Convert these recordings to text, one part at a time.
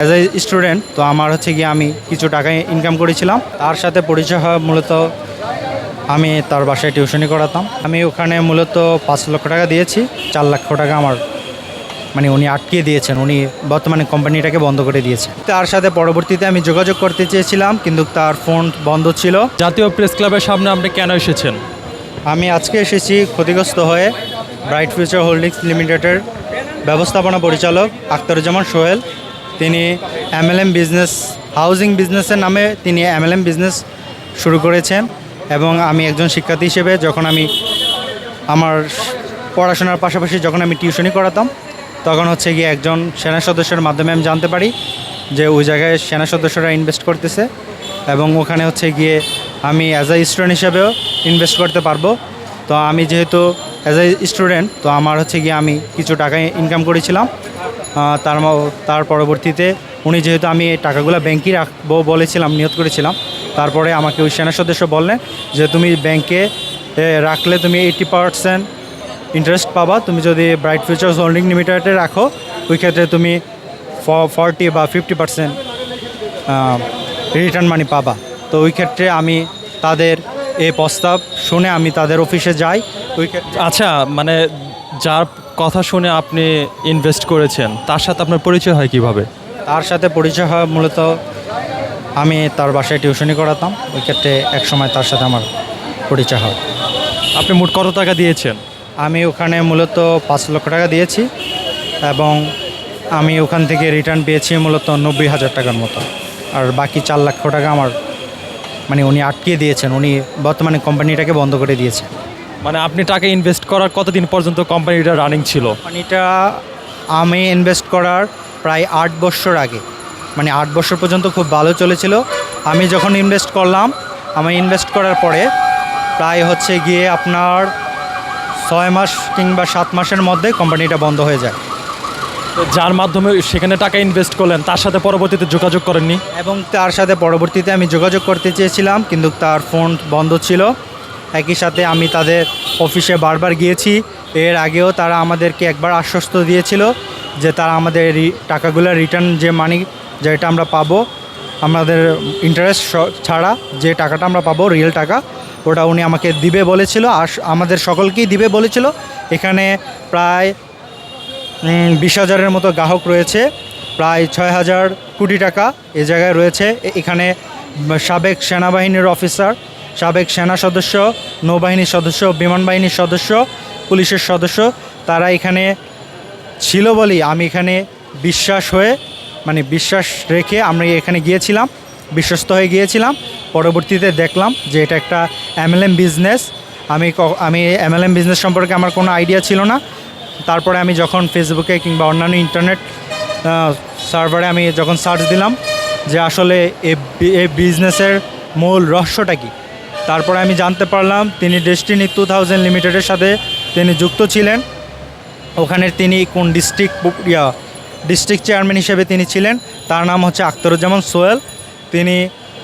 As a student তো আমার হচ্ছে গিয়ে আমি কিছু টাকা ইনকাম করেছিলাম। তার সাথে পরিচয় হয় মূলত আমি তার বাসায় টিউশনি করাতাম। আমি ওখানে মূলত পাঁচ লক্ষ টাকা দিয়েছি চার লক্ষ টাকা আমার মানে উনি আটকিয়ে দিয়েছেন। উনি বর্তমানে কোম্পানিটাকে বন্ধ করে দিয়েছেন তার সাথে পরবর্তীতে আমি যোগাযোগ করতে চেয়েছিলাম কিন্তু তার ফোন বন্ধ ছিল। জাতীয় প্রেস ক্লাবের সামনে আপনি কেন এসেছেন? আমি আজকে এসেছি ক্ষতিগ্রস্ত হয়ে ব্রাইট ফিউচার হোল্ডিংস লিমিটেডের ব্যবস্থাপনা পরিচালক আখতারুজ্জামান সোহেল। তিনি এমএলএম বিজনেস হাউজিং বিজনেসের নামে তিনি এমএলএম বিজনেস শুরু করেছেন এবং আমি একজন শিক্ষার্থী হিসেবে যখন আমি আমার পড়াশোনার পাশাপাশি যখন আমি টিউশনি করাতাম, তখন হচ্ছে গিয়ে একজন সেনা সদস্যের মাধ্যমে আমি জানতে পারি যে ওই জায়গায় সেনা সদস্যরা ইনভেস্ট করতেছে এবং ওখানে হচ্ছে গিয়ে আমি অ্যাজ আ স্টুডেন্ট হিসেবেও ইনভেস্ট করতে পারব। তো আমি যেহেতু অ্যাজ এ স্টুডেন্ট তো আমার হচ্ছে গিয়ে আমি কিছু টাকা ইনকাম করেছিলাম। তার তার পরবর্তীতে উনি যেহেতু আমি এই টাকাগুলো ব্যাংকে রাখব বলেছিলাম নিয়ত করেছিলাম তারপরে আমাকে ওই সেনা সদস্য বললেন যে তুমি ব্যাংকে এ, রাখলে তুমি এইটি পার্সেন্ট ইন্টারেস্ট পাবা তুমি যদি ব্রাইট ফিউচার্স হোল্ডিং লিমিটেডে রাখো ওই ক্ষেত্রে তুমি ফর্টি বা ফিফটি পার্সেন্ট রিটার্ন মানি পাবা। তো ওই ক্ষেত্রে আমি তাদের এই প্রস্তাব শুনে আমি তাদের অফিসে যাই। ওই আচ্ছা মানে যার কথা শুনে আপনি ইনভেস্ট করেছেন তার সাথে আপনার পরিচয় হয় কীভাবে? তার সাথে পরিচয় হয় মূলত আমি তার বাসায় টিউশনি করাতাম ওই ক্ষেত্রে এক সময় তার সাথে আমার পরিচয় হয়। আপনি মোট কত টাকা দিয়েছেন? আমি ওখানে মূলত পাঁচ লক্ষ টাকা দিয়েছি এবং আমি ওখান থেকে রিটার্ন পেয়েছি মূলত নব্বই হাজার টাকার মতো। আর বাকি চার লক্ষ টাকা আমার মানে উনি আটকিয়ে দিয়েছেন উনি বর্তমানে কোম্পানিটাকে বন্ধ করে দিয়েছে মানে আপনি টাকা ইনভেস্ট করার কতদিন পর্যন্ত কোম্পানিটা রানিং ছিল? কোম্পানিটা আমি ইনভেস্ট করার প্রায় আট বছর আগে। মানে আট বছর পর্যন্ত খুব ভালো চলেছিল। আমি যখন ইনভেস্ট করলাম আমি ইনভেস্ট করার পরে প্রায় হচ্ছে গিয়ে আপনার ছয় মাস কিংবা সাত মাসের মধ্যে কোম্পানিটা বন্ধ হয়ে যায়। তো যার মাধ্যমে সেখানে টাকা ইনভেস্ট করলেন তার সাথে পরবর্তীতে যোগাযোগ করেননি? এবং তার সাথে পরবর্তীতে আমি যোগাযোগ করতে চেয়েছিলাম কিন্তু তার ফোন বন্ধ ছিল। একই সাথে আমি তাদের অফিসে বারবার গিয়েছি। এর আগেও তারা আমাদেরকে একবার আশ্বস্ত দিয়েছিল যে তারা আমাদের টাকাগুলো রিটার্ন যে মানি যেটা আমরা পাবো, আমাদের ইন্টারেস্ট ছাড়া যে টাকাটা আমরা পাবো রিয়েল টাকা, ওটা উনি আমাকে দিবে বলেছিল। আর আমাদের সকলকেই দিবে বলেছিল। এখানে প্রায় বিশ হাজারের মতো গ্রাহক রয়েছে। প্রায় ছয় হাজার কোটি টাকা এ জায়গায় রয়েছে। এখানে সাবেক সেনাবাহিনীর অফিসার সাবেক সেনা সদস্য, নৌবাহিনীর সদস্য, বিমান বাহিনীর সদস্য, পুলিশের সদস্য, তারা এখানে ছিল বলেই আমি এখানে বিশ্বাস হয়ে মানে বিশ্বাস রেখে আমরা এখানে গিয়েছিলাম, বিশ্বস্ত হয়ে গিয়েছিলাম। পরবর্তীতে দেখলাম যে এটা একটা এমএলএম বিজনেস আমি আমি এমএলএম বিজনেস সম্পর্কে আমার কোনো আইডিয়া ছিল না। তারপরে আমি যখন ফেসবুকে কিংবা অন্যান্য ইন্টারনেট সার্ভারে আমি যখন সার্চ দিলাম যে আসলে এ বিজনেসের মূল রহস্যটা কী? তারপরে আমি জানতে পারলাম তিনি ডেস্টিনি টু থাউজেন্ড লিমিটেডের সাথে তিনি যুক্ত ছিলেন। ওখানে তিনি কোন ডিস্ট্রিক্ট ইয়া ডিস্ট্রিক্ট চেয়ারম্যান হিসেবে তিনি ছিলেন। তার নাম হচ্ছে আখতারুজ্জামান সোহেল। তিনি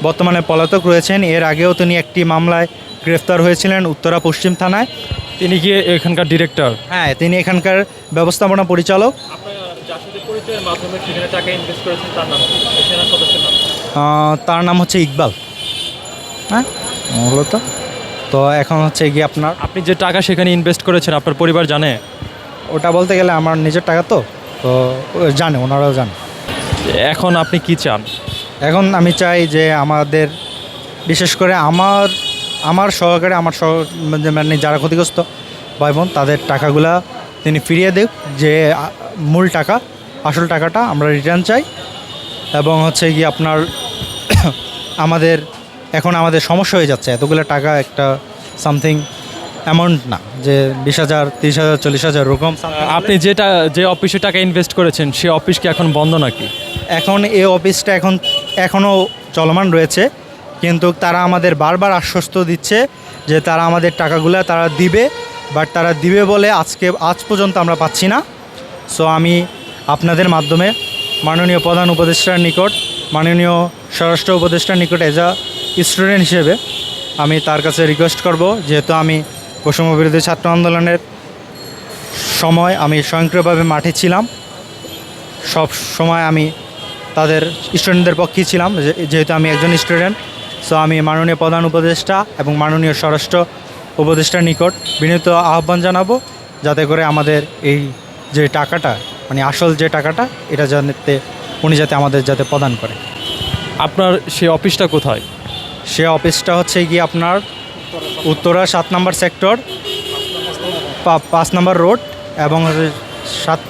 বর্তমানে পলাতক রয়েছেন। এর আগেও তিনি একটি মামলায় গ্রেফতার হয়েছিলেন উত্তরা পশ্চিম থানায়। তিনি কি এখানকার ডিরেক্টর হ্যাঁ তিনি এখানকার ব্যবস্থাপনা পরিচালক। তার নাম হচ্ছে ইকবাল। হ্যাঁ? মূলত। তো এখন হচ্ছে গিয়ে আপনার আপনি যে টাকা সেখানে ইনভেস্ট করেছেন আপনার পরিবার জানে? ওটা বলতে গেলে আমার নিজের টাকা তো তো জানে ওনারাও জানে। এখন আপনি কি চান? এখন আমি চাই যে আমাদের বিশেষ করে আমার আমার সহকারে আমার সহ মানে- যারা ক্ষতিগ্রস্ত ভাই বোন তাদের টাকাগুলা তিনি ফিরিয়ে দেখ যে মূল টাকা আসল টাকাটা আমরা রিটার্ন চাই। এবং হচ্ছে গিয়ে আপনার আমাদের এখন আমাদের সমস্যা হয়ে যাচ্ছে। এতগুলো টাকা একটা সামথিং অ্যামাউন্ট না যে বিশ হাজার তিরিশ হাজার চল্লিশ হাজার ওরকম আপনি যেটা যে অফিসে টাকা ইনভেস্ট করেছেন সে অফিস কি এখন বন্ধ নাকি? এখন এই অফিসটা এখন এখনও চলমান রয়েছে কিন্তু তারা আমাদের বারবার আশ্বস্ত দিচ্ছে যে তারা আমাদের টাকাগুলো তারা দিবে বাট তারা দিবে বলে আজকে আজ পর্যন্ত আমরা পাচ্ছি না। সো আমি আপনাদের মাধ্যমে মাননীয় প্রধান উপদেষ্টার নিকট মাননীয় স্বরাষ্ট্র উপদেষ্টার নিকট এজ স্টুডেন্ট হিসেবে আমি তার কাছে রিকোয়েস্ট করব, যেহেতু আমি বৈষম্য বিরোধী ছাত্র আন্দোলনের সময় আমি স্বয়ংক্রিয়ভাবে মাঠে ছিলাম। সব সময় আমি তাদের স্টুডেন্টদের পক্ষে ছিলাম যেহেতু আমি একজন স্টুডেন্ট সো আমি মাননীয় প্রধান উপদেষ্টা এবং মাননীয় স্বরাষ্ট্র উপদেষ্টার নিকট বিনীত আহ্বান জানাব, যাতে করে আমাদের এই যে টাকাটা মানে আসল যে টাকাটা, এটা যাতে, উনি যাতে আমাদের যাতে প্রদান করে। আপনার সেই অফিসটা কোথায়? সে অফিসটা হচ্ছে গিয়ে আপনার উত্তরা সাত নম্বর সেক্টর পাঁচ নাম্বার রোড এবং সাত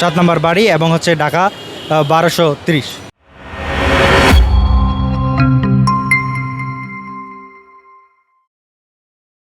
সাত নম্বর বাড়ি এবং হচ্ছে ঢাকা বারোশো তিরিশ।